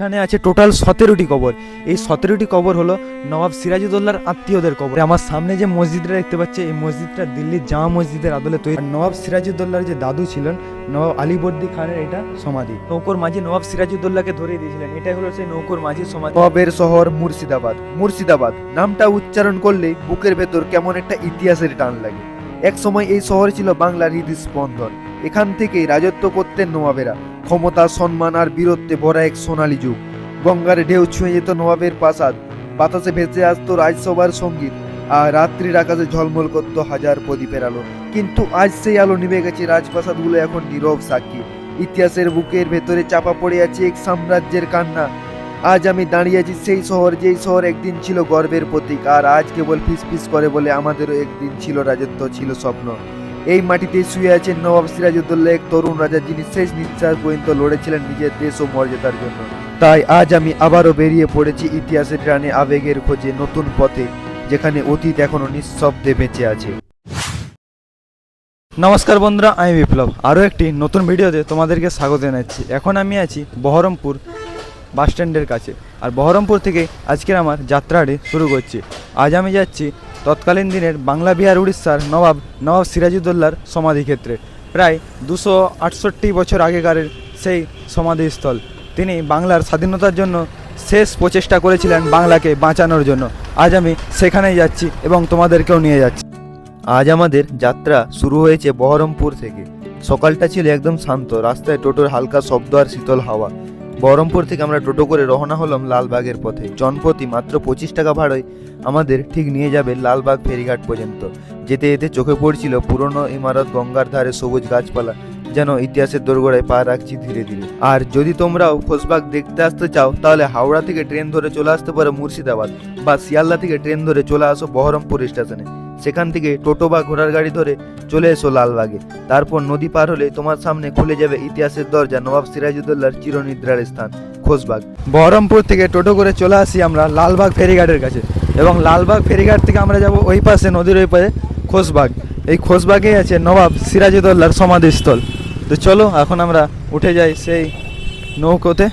এখানে আছে টোটাল সতেরোটি কবর। এই সতেরোটি কবর হলো নবাব সিরাজউদ্দৌলার আত্মীয়দের কবর। আমার সামনে যে মসজিদটা দেখতে পাচ্ছে, এই মসজিদটা দিল্লির জামা মসজিদের আদলে তৈরি। নবাব সিরাজউদ্দৌলার যে দাদু ছিলেন, নবাব আলীবর্দী খানের, এটা সমাধি। নৌকোর মাঝি নবাব সিরাজউদ্দৌলাকে ধরিয়ে দিয়েছিলেন। এটাই হলো সেই নৌকোর মাঝির সমাধি। নবাবের শহর মুর্শিদাবাদ। মুর্শিদাবাদ। নামটা উচ্চারণ করলেই বুকের ভেতর কেমন একটা ইতিহাসের টান লাগে। এক সময় এই শহর ছিল বাংলার হৃদস্পন্দন। এখান থেকেই রাজত্ব করতেন নবাবেরা। ক্ষমতা, সম্মান আর বীরত্বে ভরা এক সোনালী যুগ। গঙ্গার ঢেউ ছুঁয়ে যেত নবাবের প্রাসাদ। বাতাসে ভেসে আসতো রাজসভার সংগীত আর রাত্রির আকাশে ঝলমল করত হাজার প্রদীপের আলো। কিন্তু আজ সেই আলো নিভে গেছে রাজপ্রাসাদগুলো এখন নীরব সাক্ষী। ইতিহাসের বুকের ভেতরে চাপা পড়ে আছে এক সাম্রাজ্যের কান্না। আজ আমি দাঁড়িয়ে আছি সেই শহর, যেই শহর একদিন ছিল গর্বের প্রতীক। আর আজ কেবল ফিসফিস করে বলে আমাদেরও একদিন ছিল রাজত্ব, ছিল স্বপ্ন। এই মাটিতে শুয়ে আছেন নবাব সিরাজউদ্দৌলা তরুণ রাজা যিনি শেষ নিঃশ্বাস পর্যন্ত লড়েছিলেন নিজের দেশ ও মর্যাদার জন্য। তাই আজ আমি আবারও বেরিয়ে পড়েছি ইতিহাসের টানে আবেগের খোঁজে নতুন পথে, যেখানে অতীত এখনও নিঃশব্দে বেঁচে আছে। নমস্কার বন্ধুরা, আমি বিপ্লব। আরও একটি নতুন ভিডিওতে তোমাদেরকে স্বাগত জানাচ্ছি। এখন আমি আছি বহরমপুর বাসস্ট্যান্ডের কাছে। আর বহরমপুর থেকে আজকের আমার যাত্রাটি শুরু করছি। আজ আমি যাচ্ছি তৎকালীন দিনের বাংলা বিহার উড়িষ্যার নবাব নবাব সিরাজউদ্দৌলার সমাধিক্ষেত্রে। প্রায় দুশো আটষট্টি বছর আগেকারের সেই সমাধিস্থল। তিনি বাংলার স্বাধীনতার জন্য শেষ প্রচেষ্টা করেছিলেন বাংলাকে বাঁচানোর জন্য। আজ আমি সেখানেই যাচ্ছি এবং তোমাদেরকেও নিয়ে যাচ্ছি। আজ আমাদের যাত্রা শুরু হয়েছে বহরমপুর থেকে। সকালটা ছিল একদম শান্ত, রাস্তায় টোটোর হালকা শব্দ আর শীতল হাওয়া। বহরমপুর থেকে আমরা টোটো করে রওনা হলাম লালবাগের পথে। জনপ্রতি মাত্র পঁচিশ টাকা ভাড়ায় আমাদের ঠিক নিয়ে যাবে লালবাগ ফেরিঘাট পর্যন্ত। যেতে যেতে চোখে পড়ছিল পুরনো ইমারত গঙ্গার ধারে সবুজ গাছপালা। যেন ইতিহাসের দোরগোড়ায় পা রাখছি ধীরে ধীরে। আর যদি তোমরাও খোশবাগ দেখতে আসতে চাও, তাহলে হাওড়া থেকে ট্রেন ধরে চলে আসতে পারো মুর্শিদাবাদ বা শিয়ালদা থেকে ট্রেন ধরে চলে আসো বহরমপুর স্টেশনে। সেখান থেকে টোটো বা ঘোড়ার গাড়ি ধরে চলে এসো লালবাগে। তারপর নদী পার হলে তোমার সামনে খুলে যাবে ইতিহাসের দরজা নবাব সিরাজউদ্দৌলার চিরনিদ্রার স্থান, খোশবাগ। বহরমপুর থেকে টোটো করে চলে আসি আমরা লালবাগ ফেরিঘাটের কাছে এবং লালবাগ ফেরিঘাট থেকে আমরা যাব ওই পাশে, নদীর ওই পাশে খোশবাগ। এই খোশবাগেই আছে নবাব সিরাজউদ্দৌলার সমাধিস্থল। তো চলো, এখন আমরা উঠে যাই সেই নৌকোতে।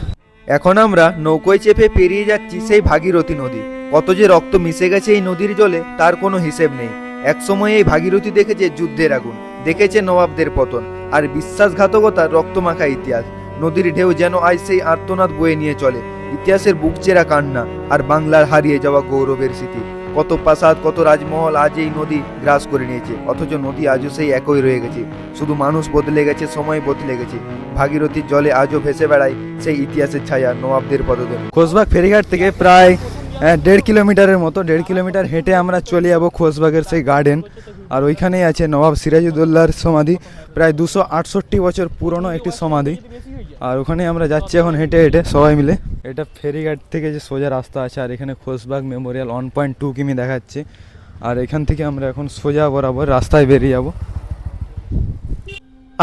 এখন আমরা নৌকোয় চেপে পেরিয়ে যাচ্ছি সেই ভাগীরথী নদী। কত যে রক্ত মিশে গেছে এই নদীর জলে, তার কোনো হিসেব নেই। একসময় এই ভাগীরথী দেখেছে যুদ্ধের আগুন, দেখেছে নবাবদের পতন আর বিশ্বাসঘাতকতার রক্তমাখা ইতিহাস। নদীর ঢেউ যেন আজ সেই আর্তনাদ বয়ে নিয়ে চলে। ইতিহাসের বুক চেরা কান্না আর বাংলার হারিয়ে যাওয়া গৌরবের স্মৃতি। কত প্রাসাদ, কত রাজমহল আজ এই নদী গ্রাস করে নিয়েছে। অথচ নদী আজও সেই একই রয়ে গেছে। শুধু মানুষ বদলে গেছে, সময় বদলে গেছে। ভাগীরথীর জলে আজও ভেসে বেড়ায় সেই ইতিহাসের ছায়া নবাবদের পদধূলি খোশবাগ ফেরিঘাট থেকে প্রায় আহ, দেড় কিলোমিটারের মতো দেড় কিলোমিটার হেঁটে আমরা চলে যাব খোশবাগের সেই গার্ডেন আর ওইখানেই আছে নবাব সিরাজউদ্দৌলার সমাধি প্রায় দুশো আটষট্টি বছর পুরনো একটি সমাধি। আর ওখানে আমরা যাচ্ছি এখন হেঁটে হেঁটে সবাই মিলে। এটা ফেরিঘাট থেকে যে সোজা রাস্তা আছে আর এখানে Khoshbagh memorial one point two কিমি দেখাচ্ছে। আর এখান থেকে আমরা এখন সোজা বরাবর রাস্তায় বেরিয়ে যাব।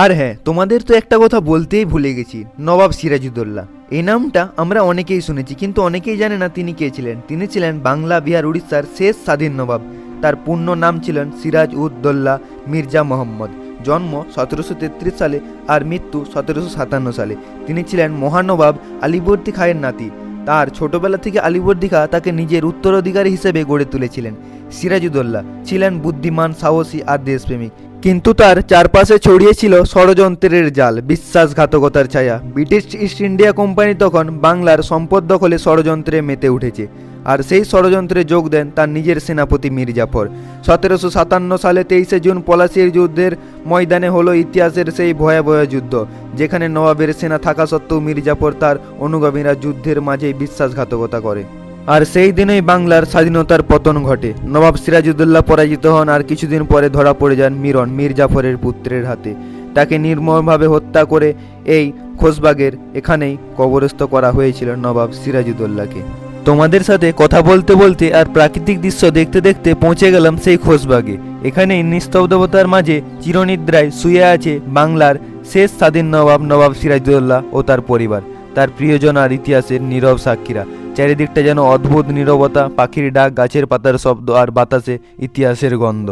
আর হ্যাঁ তোমাদের তো একটা কথা বলতেই ভুলে গেছি, নবাব সিরাজউদ্দৌলা এই নামটা আমরা অনেকেই শুনেছি, কিন্তু অনেকেই জানে না তিনি কে ছিলেন। তিনি ছিলেন বাংলা, বিহার, উড়িষ্যার শেষ স্বাধীন নবাব। তার পূর্ণ নাম ছিলেন সিরাজ উদ্দৌল্লা মির্জা মোহাম্মদ। জন্ম সতেরোশো তেত্রিশ সালে আর মৃত্যু সতেরোশো সাতান্ন সালে। তিনি ছিলেন মহানবাব আলিবর্দী খাঁয়ের নাতি। তার ছোটবেলা থেকে আলিবর্দী খাঁ তাকে নিজের উত্তরাধিকারী হিসেবে গড়ে তুলেছিলেন। সিরাজউদ্দৌলা ছিলেন বুদ্ধিমান, সাহসী আর দেশপ্রেমিক। কিন্তু তার চারপাশে ছড়িয়েছিল ষড়যন্ত্রের জাল, বিশ্বাসঘাতকতার ছায়া। ব্রিটিশ ইস্ট ইন্ডিয়া কোম্পানি তখন বাংলার সম্পদ দখলে ষড়যন্ত্রে মেতে উঠেছে আর সেই ষড়যন্ত্রে যোগ দেন তার নিজের সেনাপতি মীর জাফর সতেরোশো সাতান্ন সালে তেইশে জুন পলাশির যুদ্ধের ময়দানে হলো ইতিহাসের সেই ভয়াবহ যুদ্ধ, যেখানে নবাবের সেনা থাকা সত্ত্বেও মীর জাফর তার অনুগামীরা যুদ্ধের মাঝেই বিশ্বাসঘাতকতা করে। আর সেই দিনেই বাংলার স্বাধীনতার পতন ঘটে। নবাব সিরাজউদ্দৌলা পরাজিত হন আর কিছুদিন পরে ধরা পড়ে যান মিরন মীর জাফরের পুত্রের হাতে। তাকে নির্মমভাবে হত্যা করে এই খোশবাগের এখানেই কবরস্থ করা হয়েছিল নবাব সিরাজউদ্দৌলাকে। তোমাদের সাথে কথা বলতে বলতে আর প্রাকৃতিক দৃশ্য দেখতে দেখতে পৌঁছে গেলাম সেই খোশবাগে। এখানেই নিস্তব্ধতার মাঝে চিরনিদ্রায় শুয়ে আছে বাংলার শেষ স্বাধীন নবাব নবাব সিরাজউদ্দৌলা ও তার পরিবার, তার প্রিয়জন আর ইতিহাসের নীরব সাক্ষীরা। চারিদিকটা যেন অদ্ভুত নীরবতা, পাখির ডাক, গাছের পাতার শব্দ আর বাতাসে ইতিহাসের গন্ধ।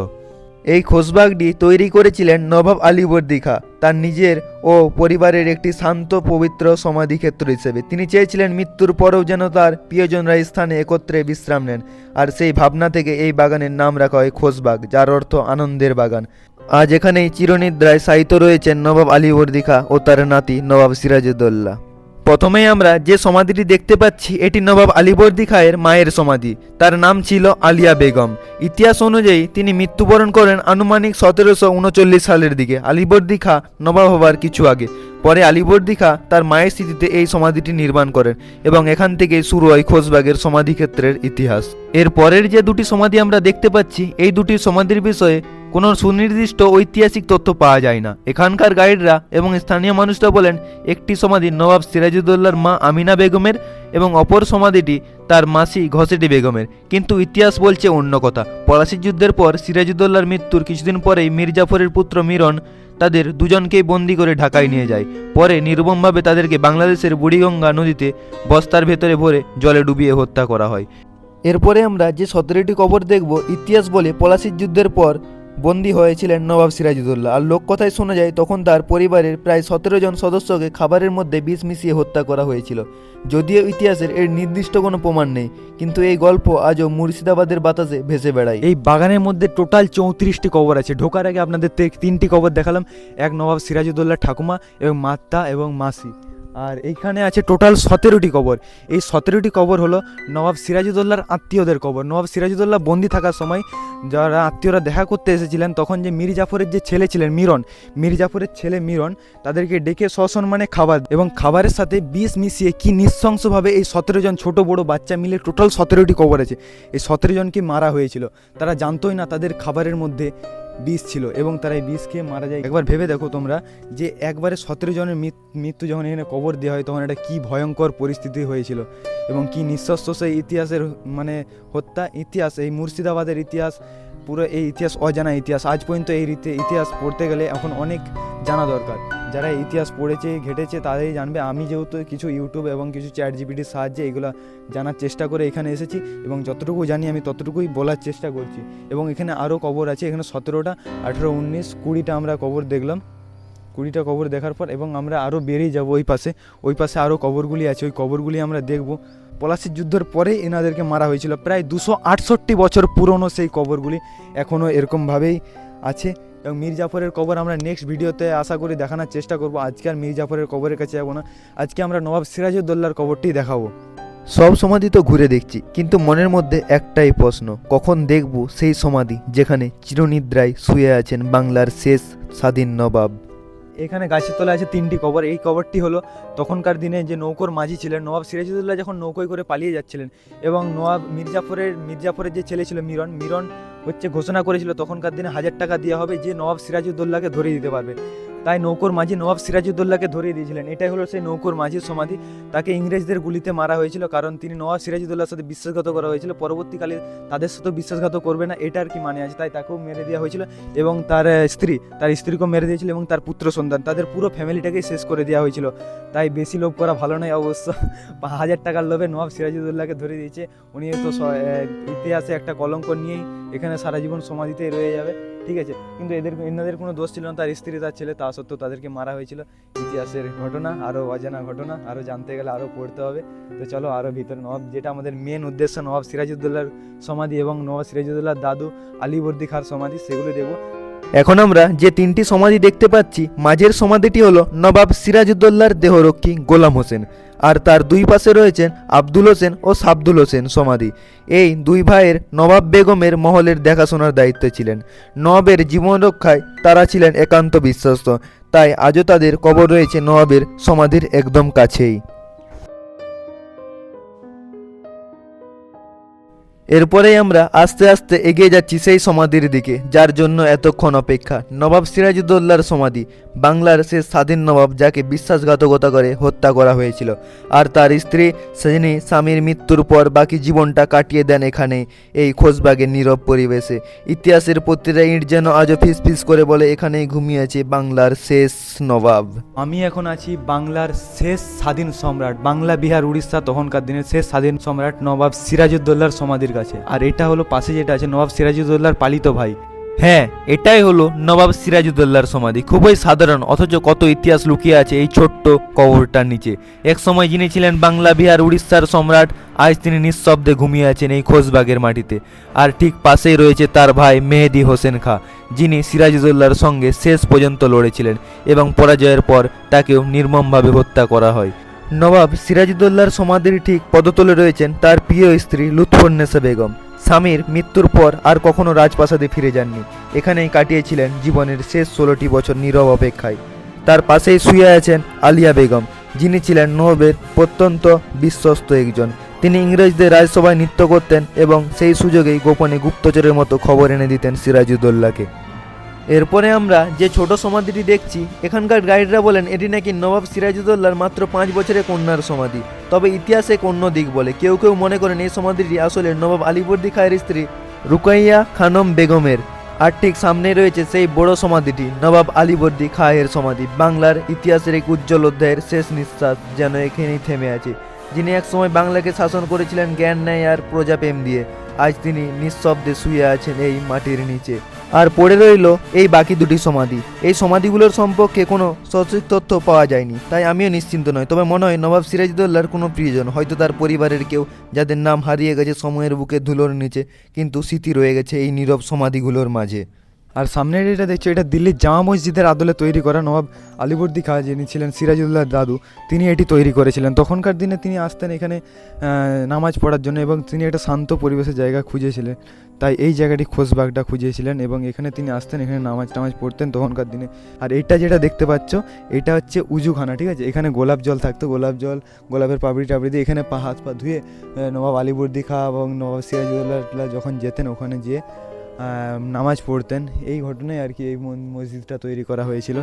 এই খোশবাগটি তৈরি করেছিলেন নবাব আলীবর্দী খা তার নিজের ও পরিবারের একটি শান্ত, পবিত্র সমাধিক্ষেত্র হিসেবে। তিনি চেয়েছিলেন মৃত্যুর পরেও যেন তার প্রিয়জনরা স্থানে একত্রে বিশ্রাম নেন। আর সেই ভাবনা থেকে এই বাগানের নাম রাখা হয় খোশবাগ, যার অর্থ আনন্দের বাগান। আজ এখানেই চিরনিদ্রায় সাহিত্য রয়েছেন নবাব আলীবর্দী খা ও তার নাতি নবাব সিরাজউদ্দৌল্লা প্রথমেই আমরা যে সমাধিটি দেখতে পাচ্ছি, এটি নবাব আলীবর্দী খায়ের মায়ের সমাধি। তার নাম ছিল আলিয়া বেগম। ইতিহাস অনুযায়ী তিনি মৃত্যুবরণ করেন আনুমানিক সতেরোশো উনচল্লিশ সালের দিকে। আলীবর্দী খা নবাব হবার কিছু আগে। পরে আলীবর্দী খা তার মায়ের স্মৃতিতে এই সমাধিটি নির্মাণ করেন এবং এখান থেকে শুরু হয় খোশবাগের সমাধিক্ষেত্রের ইতিহাস। এর পরের যে দুটি সমাধি আমরা দেখতে পাচ্ছি, এই দুটি সমাধির বিষয়ে কোনো সুনির্দিষ্ট ঐতিহাসিক তথ্য পাওয়া যায় না। এখানকার গাইডরা এবং স্থানীয় মানুষরা বলেন, একটি সমাধি নবাব সিরাজউদ্দৌলার মা আমিনা বেগমের এবং অপর সমাধিটি তার মাসি ঘসেটি বেগমের। কিন্তু ইতিহাস বলছে অন্য কথা। পলাশির যুদ্ধের পর সিরাজউদ্দৌলার মৃত্যুর কিছুদিন পরেই মীর জাফরের পুত্র মিরন তাদের দুজনকেই বন্দি করে ঢাকায় নিয়ে যায়। পরে নির্মমভাবে তাদেরকে বাংলাদেশের বুড়িগঙ্গা নদীতে বস্তার ভেতরে ভরে জলে ডুবিয়ে হত্যা করা হয়। এরপরে আমরা যে সতেরোটি কবর দেখব, ইতিহাস বলে পলাশির যুদ্ধের পর বন্দী হয়েছিলেন নবাব সিরাজউদ্দৌলা আর লোক কথায় শোনা যায়, তখন তার পরিবারের প্রায় সতেরো জন সদস্যকে খাবারের মধ্যে বিষ মিশিয়ে হত্যা করা হয়েছিল। যদিও ইতিহাসের এর নির্দিষ্ট কোনো প্রমাণ নেই, কিন্তু এই গল্প আজও মুর্শিদাবাদের বাতাসে ভেসে বেড়ায়। এই বাগানের মধ্যে টোটাল চৌত্রিশটি কবর আছে। ঢোকার আগে আপনাদের তিনটি কবর দেখালাম, এক নবাব সিরাজউদ্দৌলার ঠাকুমা এবং মাতা এবং মাসি। আর এইখানে আছে টোটাল সতেরোটি কবর। এই সতেরোটি কবর হলো নবাব সিরাজউদ্দৌলার আত্মীয়দের কবর। নবাব সিরাজউদ্দৌলা বন্দি থাকার সময় যারা আত্মীয়রা দেখা করতে এসেছিলেন, তখন যে মীর জাফরের যে ছেলে ছিলেন, মিরন, মীর জাফরের ছেলে মিরন, তাদেরকে ডেকে সসম্মানে খাবার এবং খাবারের সাথে বিষ মিশিয়ে কি নৃশংসভাবে এই সতেরো জন ছোট বড় বাচ্চা মিলে টোটাল সতেরোটি কবর আছে। এই সতেরো জনকে মারা হয়েছিল। তারা জানতোই না তাদের খাবারের মধ্যে বিষ ছিল এবং তারা এই বিষ খেয়ে মারা যায়। একবার ভেবে দেখো তোমরা যে একবারে সতেরো জনের মৃত্যু যখন এখানে কবর দেওয়া হয়, তখন এটা কি ভয়ঙ্কর পরিস্থিতি হয়েছিল এবং কি নিঃশ্বাস সেই ইতিহাসের মানে হত্যা ইতিহাস, এই মুর্শিদাবাদের ইতিহাস পুরো এই ইতিহাস অজানা ইতিহাস, আজ পর্যন্ত এই রীতি, ইতিহাস পড়তে গেলে এখন অনেক জানা দরকার। যারা ইতিহাস পড়েছে, ঘেটেছে, তারাই জানবে। আমি যেহেতু কিছু ইউটিউব এবং কিছু চ্যাট জিপিটির সাহায্যে এগুলো জানার চেষ্টা করে এখানে এসেছি এবং যতটুকু জানি আমি ততটুকুই বলার চেষ্টা করছি। এবং এখানে আরও কবর আছে, এখানে সতেরোটা, আঠেরো, উনিশ, কুড়িটা আমরা কবর দেখলাম। কুড়িটা কবর দেখার পর এবং আমরা আরও বেরিয়ে যাব ওই পাশে। ওই পাশে আরও কবরগুলি আছে, ওই কবরগুলি আমরা দেখব। পলাশির যুদ্ধের পরেই এনাদেরকে মারা হয়েছিল। প্রায় দুশো আটষট্টি বছর পুরনো সেই কবরগুলি এখনও এরকমভাবেই আছে। এবং মীর জাফরের কবর আমরা নেক্সট ভিডিওতে আশা করি দেখানোর চেষ্টা করব। আজকে আর মীর জাফরের কবরের কাছে যাব না। আজকে আমরা নবাব সিরাজউদ্দৌলার কবরটি দেখাবো। সব সমাধি তো ঘুরে দেখছি, কিন্তু মনের মধ্যে একটাই প্রশ্ন, কখন দেখব সেই সমাধি যেখানে চিরনিদ্রায় শুয়ে আছেন বাংলার শেষ স্বাধীন নবাব? এখানে গাছের তলায় আছে তিনটি কবর। এই কবরটি হলো তখনকার দিনে যে নৌকোর মাঝি ছিলেন, নবাব সিরাজউদ্দৌলা যখন নৌকোয় করে পালিয়ে যাচ্ছিলেন এবং নবাব মির্জাফরের মির্জাফরের যে ছেলে ছিল মিরন মিরন হচ্ছে ঘোষণা করেছিল তখনকার দিনে হাজার টাকা দেওয়া হবে যে নবাব সিরাজউদ্দৌলাকে ধরিয়ে দিতে পারবে। তাই নৌকোর মাঝি নবাব সিরাজউদ্দৌলাকে ধরিয়ে দিয়েছিলেন। এটাই হলো সেই নৌকোর মাঝির সমাধি। তাকে ইংরেজদের গুলিতে মারা হয়েছিল কারণ তিনি নবাব সিরাজউদ্দৌলার সাথে বিশ্বাসঘাত করা হয়েছিল। পরবর্তীকালে তাদের সাথে বিশ্বাসঘাত করবে না, এটা আর কি মানে আছে। তাই তাকেও মেরে দেওয়া হয়েছিল এবং তার স্ত্রী, তার স্ত্রীকেও মেরে দিয়েছিল এবং তার পুত্র সন্তান, তাদের পুরো ফ্যামিলিটাকেই শেষ করে দেওয়া হয়েছিল। তাই বেশি লোভ করা ভালো নয় অবশ্য। হাজার টাকার লোভে নবাব সিরাজউদ্দৌলাকে ধরে দিয়েছে। উনি তো ইতিহাসে একটা কলঙ্ক নিয়েই এখানে সারা জীবন সমাধিতেই রয়ে যাবে। ঠিক আছে? কিন্তু এদের এনাদের কোনো দোষ ছিল না। তার স্ত্রী, তার ছেলে, তা সত্ত্বেও তাদেরকে মারা হয়েছিল। ইতিহাসের ঘটনা আরও অজানা ঘটনা আরও জানতে গেলে আরও পড়তে হবে। তো চলো আরও ভিতরে নবাব, যেটা আমাদের মেন উদ্দেশ্য, নবাব সিরাজউদ্দৌলার সমাধি এবং নবাব সিরাজউদ্দৌলার দাদু আলিবর্দি খার সমাধি, সেগুলো দেখব। এখন আমরা যে তিনটি সমাধি দেখতে পাচ্ছি, মাঝের সমাধিটি হলো নবাব সিরাজউদ্দৌলার দেহরক্ষী গোলাম হোসেন আর তার দুই পাশে রয়েছেন আব্দুল হোসেন ও সাবদুল হোসেন সমাধি। এই দুই ভাইয়ের নবাব বেগমের মহলের দেখাশোনার দায়িত্বে ছিলেন। নবাবের জীবন রক্ষায় তারা ছিলেন একান্ত বিশ্বস্ত, তাই আজও তাদের কবর রয়েছে নবাবের সমাধির একদম কাছেই। এরপরেই আমরা আস্তে আস্তে এগিয়ে যাচ্ছি সেই সমাধির দিকে, যার জন্য এতক্ষণ অপেক্ষা। নবাব সিরাজউদ্দৌলার সমাধি, বাংলার সে স্বাধীন নবাব যাকে বিশ্বাসঘাতকতা করে হত্যা করা হয়েছিল। আর তার স্ত্রী সেজনী স্বামীর মৃত্যুর পর বাকি জীবনটা কাটিয়ে দেন এখানে, এই খোঁজবাগের নীরব পরিবেশে। ইতিহাসের প্রতিটা ইঁট যেন আজও ফিস ফিস করে বলে এখানেই ঘুমিয়েছে বাংলার শেষ নবাব। আমি এখন আছি বাংলার শেষ স্বাধীন সম্রাট, বাংলা, বিহার, উড়িষ্যা, তখনকার দিনের শেষ স্বাধীন সম্রাট নবাব সিরাজউদ্দৌলার সমাধির কাছে। আর এটা হলো পাশে যেটা আছে নবাব সিরাজউদ্দৌলার পালিত ভাই। হ্যাঁ এটাই হলো নবাব সিরাজউদ্দৌলার সমাধি। খুবই সাধারণ, অথচ কত ইতিহাস লুকিয়ে আছে এই ছোট্ট কবরটার নিচে। এক সময় যিনি ছিলেন বাংলা, বিহার, উড়িষ্যার সম্রাট, আজ তিনি নিঃশব্দে ঘুমিয়ে আছেন এই খোশবাগের মাটিতে। আর ঠিক পাশেই রয়েছে তার ভাই মেহেদি হোসেন খা, যিনি সিরাজউদ্দৌলার সঙ্গে শেষ পর্যন্ত লড়েছিলেন এবং পরাজয়ের পর তাকেও নির্মমভাবে হত্যা করা হয়। নবাব সিরাজউদ্দৌলার সমাধির ঠিক পদতলে রয়েছেন তার প্রিয় স্ত্রী লুৎফন্নেসা বেগম। স্বামীর মৃত্যুর পর আর কখনো রাজপ্রাসাদে ফিরে যাননি। এখানেই কাটিয়েছিলেন জীবনের শেষ ষোলোটি বছর নীরব অপেক্ষায়। তার পাশেই শুয়ে আছেন আলিয়া বেগম, যিনি ছিলেন নবাবের প্রত্যন্ত বিশ্বস্ত একজন। তিনি ইংরেজদের রাজসভায় নৃত্য করতেন এবং সেই সুযোগেই গোপনে গুপ্তচরের মতো খবর এনে দিতেন সিরাজউদ্দৌলাকে এরপরে আমরা যে ছোট সমাধিটি দেখছি, এখানকার গাইডরা বলেন এটি নাকি নবাব সিরাজউদ্দৌলার মাত্র পাঁচ বছরের কন্যার সমাধি। তবে ইতিহাসে অন্য দিক বলে কেউ কেউ মনে করেন এই সমাধিটি আসলে নবাব আলিবর্দি খায়ের স্ত্রী রুকাইয়া খানম বেগমের। আর ঠিক সামনে রয়েছে সেই বড় সমাধিটি, নবাব আলিবর্দি খায়ের সমাধি। বাংলার ইতিহাসের এক উজ্জ্বল অধ্যায়ের শেষ নিঃশ্বাস যেন এখানেই থেমে আছে, যিনি একসময় বাংলাকে শাসন করেছিলেন জ্ঞান, ন্যায় আর প্রজাপ্রেম দিয়ে। আজ তিনি নিঃশব্দে শুয়ে আছেন এই মাটির নিচে। আর পড়ে রইল এই বাকি দুটি সমাধি। এই সমাধিগুলোর সম্পর্কে কোনো সঠিক তথ্য পাওয়া যায়নি, তাই আমিও নিশ্চিন্ত নয় তবে মনে হয় নবাব সিরাজদৌল্লার কোনো প্রিয়জন, হয়তো তার পরিবারের কেউ, যাদের নাম হারিয়ে গেছে, সময়ের বুকে ধুলোর নিচে, কিন্তু স্মৃতি রয়ে গেছে এই নীরব সমাধিগুলোর মাঝে। আর সামনের এটা দেখছ, এটা দিল্লির জামা মসজিদের আদলে তৈরি করা নবাব আলিবর্দি খা যিনি ছিলেন সিরাজউল্লাহর দাদু, তিনি এটি তৈরি করেছিলেন। তখনকার দিনে তিনি আসতেন এখানে নামাজ পড়ার জন্য এবং তিনি একটা শান্ত পরিবেশের জায়গা খুঁজেছিলেন। তাই এই জায়গাটি খোশবাগটা খুঁজেছিলেন এবং এখানে তিনি আসতেন, এখানে নামাজ টামাজ পড়তেন তখনকার দিনে। আর এইটা যেটা দেখতে পাচ্ছ, এটা হচ্ছে উজুখানা, ঠিক আছে? এখানে গোলাপ জল থাকতো, গোলাপ জল, গোলাপের পাপড়ি টাপড়ি দিয়ে এখানে পা, হাত পা ধুয়ে নবাব আলিবর্দি খা এবং নবাব সিরাজউল্লাহ যখন যেতেন, ওখানে যেয়ে নামাজ পড়তেন। এই ঘটনায় আর কি এই মসজিদটা তৈরি করা হয়েছিল।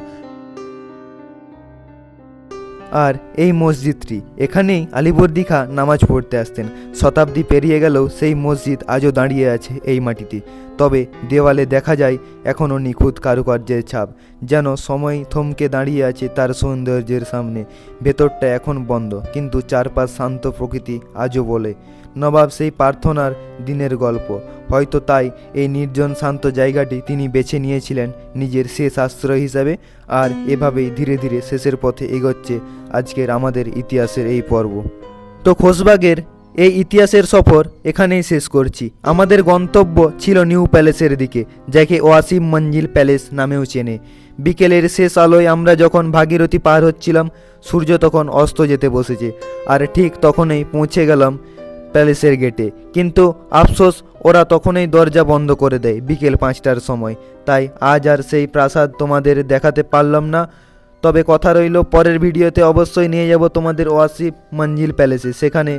আর এই মসজিদটি, এখানেই আলিবর্দি খা নামাজ পড়তে আসতেন। শতাব্দী পেরিয়ে গেলেও সেই মসজিদ আজও দাঁড়িয়ে আছে এই মাটিতে। তবে দেওয়ালে দেখা যায়, এখনও নিখুঁত কারুকার্যের ছাপ, যেন সময় থমকে দাঁড়িয়ে আছে তার সৌন্দর্যের সামনে। ভেতরটা এখন বন্ধ, কিন্তু চারপাশ শান্ত প্রকৃতি আজও বলে, নবাব সেই প্রার্থনার দিনের গল্প। হয়তো তাই এই নির্জন শান্ত জায়গাটি তিনি বেছে নিয়েছিলেন নিজের শেষ আশ্রয় হিসাবে, আর এভাবেই ধীরে ধীরে শেষের পথে এগোচ্ছে আজকের আমাদের ইতিহাসের এই পর্ব। তো খোশবাগের এই ইতিহাসের সফর এখানেই শেষ করছি। আমাদের গন্তব্য ছিল নিউ প্যালেসের দিকে, যাকে ওয়াসিম মঞ্জিল প্যালেস নামেও চেনে। বিকেলের শেষ আলোয় আমরা যখন ভাগীরথী পার হচ্ছিলাম, সূর্য তখন অস্ত যেতে বসেছে, আর ঠিক তখনই পৌঁছে গেলাম প্যালেসের গেটে। কিন্তু আফসোস, ওরা তখনই দরজা বন্ধ করে দেয় বিকেল পাঁচটার সময়। তাই আজ আর সেই প্রাসাদ তোমাদের দেখাতে পারলাম না। তবে কথা রইল, পরের ভিডিওতে অবশ্যই নিয়ে যাব তোমাদের ওয়াসিফ মঞ্জিল প্যালেসে। সেখানে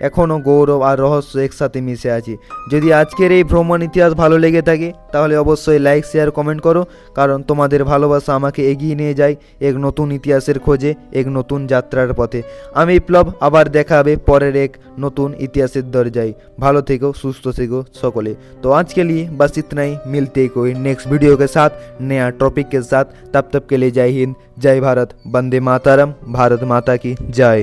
এখনও গৌরব আর রহস্য একসাথে মিশে আছে যদি আজকের এই ভ্রমণ ইতিহাস ভালো লেগে থাকে তাহলে অবশ্যই লাইক শেয়ার কমেন্ট করো কারণ তোমাদের ভালোবাসা আমাকে এগিয়ে নিয়ে যায় এক নতুন ইতিহাসের খোঁজে এক নতুন যাত্রার পথে আমি বিপ্লব আবার দেখা হবে পরের এক নতুন ইতিহাসের দরজায় ভালো থেকো সুস্থ থেকো সকলে तो आज के लिए बस इतना ही मिलते हैं कोई नेक्स्ट वीडियो के साथ नया टॉपिक के साथ तब तक के लिए जय हिंद जय भारत वंदे मातरम भारत माता की जय